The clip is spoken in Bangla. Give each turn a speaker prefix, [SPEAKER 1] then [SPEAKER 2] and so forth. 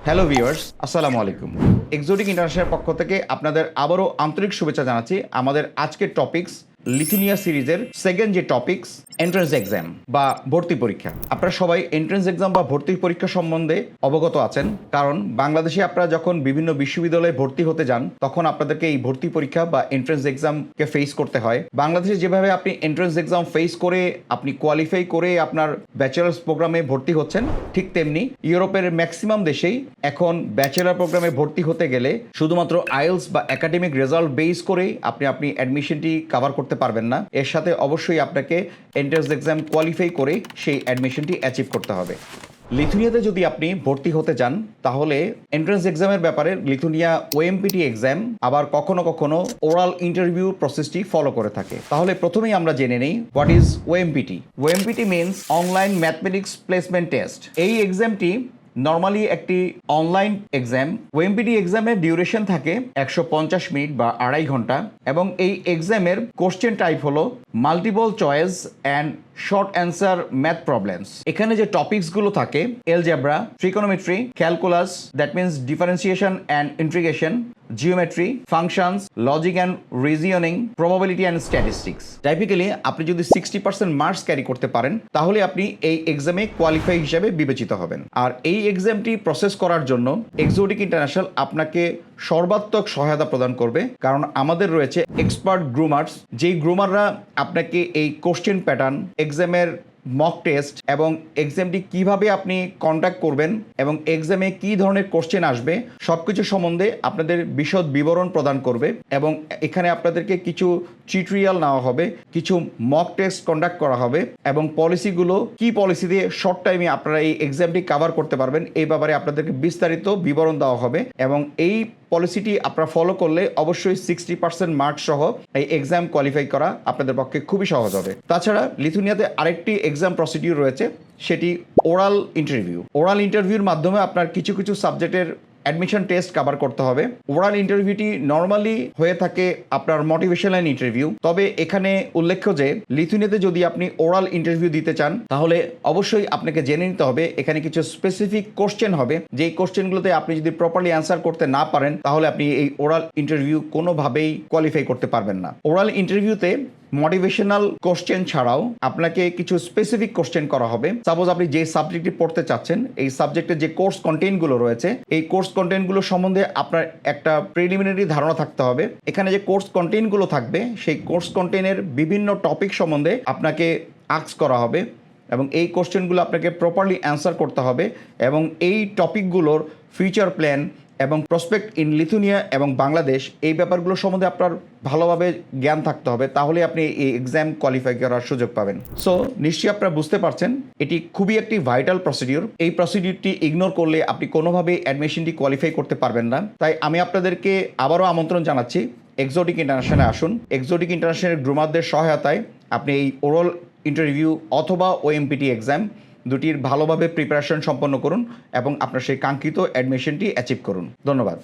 [SPEAKER 1] হ্যালো ভিউয়ার্স আসসালামু আলাইকুম এক্সোটিক ইন্টারন্যাশনাল পক্ষ থেকে আপনাদের আবারও আন্তরিক শুভেচ্ছা জানাচ্ছি আমাদের আজকের টপিকস লিথুনিয়া সিরিজের সেকেন্ড যে টপিকস এন্ট্রান্স এক্সাম বা ভর্তি পরীক্ষা। আপনারা সবাই এন্ট্রান্স এক্সাম বা ভর্তি পরীক্ষা সম্বন্ধে অবগত আছেন, কারণ বাংলাদেশে আপনারা যখন বিভিন্ন বিশ্ববিদ্যালয়ে ভর্তি হতে যান, তখন আপনাদেরকে এই ভর্তি পরীক্ষা বা এন্ট্রান্স এক্সামকে ফেস করতে হয়। বাংলাদেশে যেভাবে আপনি এন্ট্রান্স এক্সাম ফেস করে, আপনি কোয়ালিফাই করে আপনার ব্যাচেলার্স প্রোগ্রামে ভর্তি হচ্ছেন, ঠিক তেমনি ইউরোপের ম্যাক্সিমাম দেশেই এখন ব্যাচেলার প্রোগ্রামে ভর্তি হতে গেলে শুধুমাত্র আইএলস বা একাডেমিক রেজাল্ট বেস করেই আপনি আপনি অ্যাডমিশনটি কভার করতে পারবেন না। এর সাথে অবশ্যই আপনাকে এন্ট্রান্স এক্সাম কোয়ালিফাই করে সেই অ্যাডমিশনটি অ্যাচিভ করতে হবে। লিথুনিয়াতে যদি আপনি ভর্তি হতে চান, তাহলে এন্ট্রান্স এক্সামের ব্যাপারে লিথুনিয়া ওএমপিটি এক্সাম আবার কখনো কখনো ওরাল ইন্টারভিউ প্রসেসটি ফলো করে থাকে। তাহলে প্রথমেই আমরা জেনে নেই what is OMPT OMPT means online mathematics placement test এই এক্সামটি নর্মালি একটি অনলাইন এক্সাম ওএমপিডি এক্সামের ডিউরেশন থাকে একশো পঞ্চাশ মিনিট বা আড়াই ঘণ্টা এবং এই এক্সামের কোশ্চেন টাইপ হলো multiple choice and short answer math problems এখানে যে টপিকসগুলো থাকে algebra trigonometry calculus that means differentiation and integration geometry functions logic and reasoning probability and statistics typically আপনি যদি সিক্সটি পার্সেন্ট মার্কস ক্যারি করতে পারেন, তাহলে আপনি এই এক্সামে কোয়ালিফাই হিসেবে বিবেচিত হবেন। আর এই এক্সামটি প্রসেস করার জন্য এক্সোটিক ইন্টারন্যাশনাল আপনাকে সর্বাত্মক সহায়তা প্রদান করবে, কারণ আমাদের রয়েছে এক্সপার্ট গ্রুমার্স যেই গ্রুমাররা আপনাকে এই কোশ্চেন প্যাটার্ন এক্সামের মক টেস্ট এবং এক্সামটি কীভাবে আপনি কন্ট্যাক্ট করবেন এবং এক্সামে কি ধরনের কোশ্চেন আসবে সব কিছু সম্বন্ধে আপনাদের বিশদ বিবরণ প্রদান করবে এবং এখানে আপনাদেরকে কিছু টিউটোরিয়াল নেওয়া হবে, কিছু মক টেস্ট কন্ডাক্ট করা হবে এবং পলিসিগুলো কি পলিসি দিয়ে শর্ট টাইমে আপনারা এই এক্সামটি কভার করতে পারবেন, এই ব্যাপারে আপনাদেরকে বিস্তারিত বিবরণ দেওয়া হবে এবং এই পলিসিটি আপনারা ফলো করলে অবশ্যই সিক্সটি পার্সেন্ট মার্ক সহ এই এক্সাম কোয়ালিফাই করা আপনাদের পক্ষে খুবই সহজ হবে। তাছাড়া লিথুনিয়াতে আরেকটি এক্সাম প্রসিডিউর রয়েছে, সেটি ওরাল ইন্টারভিউ ওরাল ইন্টারভিউর মাধ্যমে আপনার কিছু কিছু সাবজেক্টের অ্যাডমিশন টেস্ট কভার করতে হবে। ওরাল ইন্টারভিউটি নর্মালি হয়ে থাকে আপনার মোটিভেশনাল ইন্টারভিউ তবে এখানে উল্লেখ্য যে, লিথুনিয়াতে যদি আপনি ওরাল ইন্টারভিউ দিতে চান, তাহলে অবশ্যই আপনাকে জেনে নিতে হবে, এখানে কিছু স্পেসিফিক কোশ্চেন হবে। যেই কোশ্চেনগুলোতে আপনি যদি প্রপারলি অ্যান্সার করতে না পারেন, তাহলে আপনি এই ওরাল ইন্টারভিউ কোনোভাবেই কোয়ালিফাই করতে পারবেন না। ওরাল ইন্টারভিউতে মোটিভেশনাল কোশ্চেন ছাড়াও আপনাকে কিছু স্পেসিফিক কোশ্চেন করা হবে। সাপোজ আপনি যে সাবজেক্টটি পড়তে চাচ্ছেন, এই সাবজেক্টের যে কোর্স কন্টেন্টগুলো রয়েছে, এই কোর্স কন্টেন্টগুলো সম্বন্ধে আপনার একটা প্রিলিমিনারি ধারণা থাকতে হবে। এখানে যে কোর্স কন্টেন্টগুলো থাকবে, সেই কোর্স কন্টেন্টের বিভিন্ন টপিক সম্বন্ধে আপনাকে আক্স করা হবে এবং এই কোশ্চেনগুলো আপনাকে প্রপারলি অ্যান্সার করতে হবে এবং এই টপিকগুলোর ফিউচার প্ল্যান এবং প্রসপেক্ট ইন লিথুনিয়া এবং বাংলাদেশ, এই ব্যাপারগুলো সম্বন্ধে আপনার ভালোভাবে জ্ঞান থাকতে হবে তাহলে আপনি এই এক্সাম কোয়ালিফাই করার সুযোগ পাবেন। সো নিশ্চয়ই আপনারা বুঝতে পারছেন, এটি খুবই একটি ভাইটাল প্রসিডিউর এই প্রসিডিউরটি ইগনোর করলে আপনি কোনোভাবে অ্যাডমিশনটি কোয়ালিফাই করতে পারবেন না। তাই আমি আপনাদেরকে আবারও আমন্ত্রণ জানাচ্ছি এক্সোটিক ইন্টারন্যাশনালে আসুন। এক্সোটিক ইন্টারন্যাশনাল গ্রুমারদের সহায়তায় আপনি এই ওরাল ইন্টারভিউ অথবা ওএমপিটি এক্সাম দুটির ভালোভাবে প্রিপারেশন সম্পন্ন করুন এবং আপনার সেই কাঙ্ক্ষিত অ্যাডমিশনটি অ্যাচিভ করুন। ধন্যবাদ।